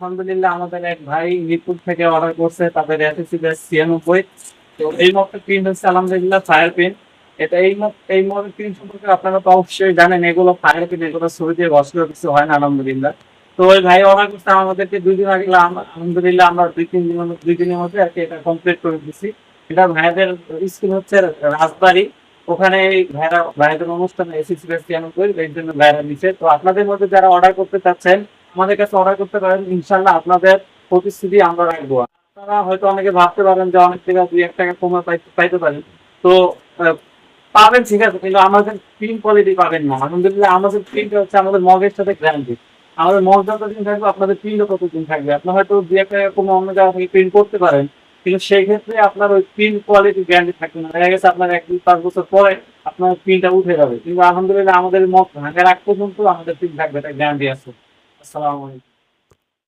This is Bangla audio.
আলহামদুলিল্লাহ, আমাদের এক ভাই থেকে অর্ডার করছে, তাদের এসএসসি ব্যাচ ছিয়ানব্বই। তো এই প্রিন্ট হচ্ছে, আলহামদুলিল্লাহ ফায়ার এটা এই এই প্রিন্ট সম্পর্কে আপনারা তো অবশ্যই জানেন, এগুলো ফায়ার এগুলো ছবি দিয়ে বসলে কিছু হয় না, আলহামদুলিল্লাহ। তো ওই ভাই অর্ডার করতে আমাদেরকে দুই দিন আগে আলহামদুলিল্লাহ, আমরা দুই তিন মধ্যে দুই দিনের মধ্যে আর কি এটা কমপ্লিট করে দিচ্ছি এটা ভাইদের স্কুল হচ্ছে রাজবাড়ি। ওখানে ভাইরা ভাইদের অনুষ্ঠানে এসএসসি ব্যাচ ছিয়ানব্বই এই জন্য ভাইরা নিচ্ছে তো আপনাদের মধ্যে যারা অর্ডার করতে চাচ্ছেন আমাদের কাছে অর্ডার করতে পারেন, ইনশাল্লাহ আপনাদের প্রতিশ্রুতি আমরা রাখব। আপনারা হয়তো অনেকে ভাবতে পারেন যে অনেক টাকা দুই এক টাকা কমে পাইতে পারেন তো পাবেন ঠিক আছে, কিন্তু আমাদের প্রিন্ট কোয়ালিটি পাবেন না। আলহামদুলিল্লাহ, আমাদের প্রিন্ট হচ্ছে আমাদের মগের সাথে গ্যারান্টি আমাদের মগ যতদিন থাকবে, আপনাদের প্রিন্টও ততদিন থাকবে? আপনার হয়তো দুই এক টাকা কমে অন্য জায়গা থেকে প্রিন্ট করতে পারেন, কিন্তু সেই ক্ষেত্রে আপনার ওই প্রিন্ট কোয়ালিটি গ্যারান্টি থাকবে না। দেখা গেছে আপনার এক দুই পাঁচ বছর পরে আপনার প্রিন্টটা উঠে যাবে। কিন্তু আলহামদুলিল্লাহ আমাদের মগ ভাঙার আগ পর্যন্ত আমাদের প্রিন্ট থাকবে এটা গ্যারান্টি আছে। আসসালামু আলাইকুম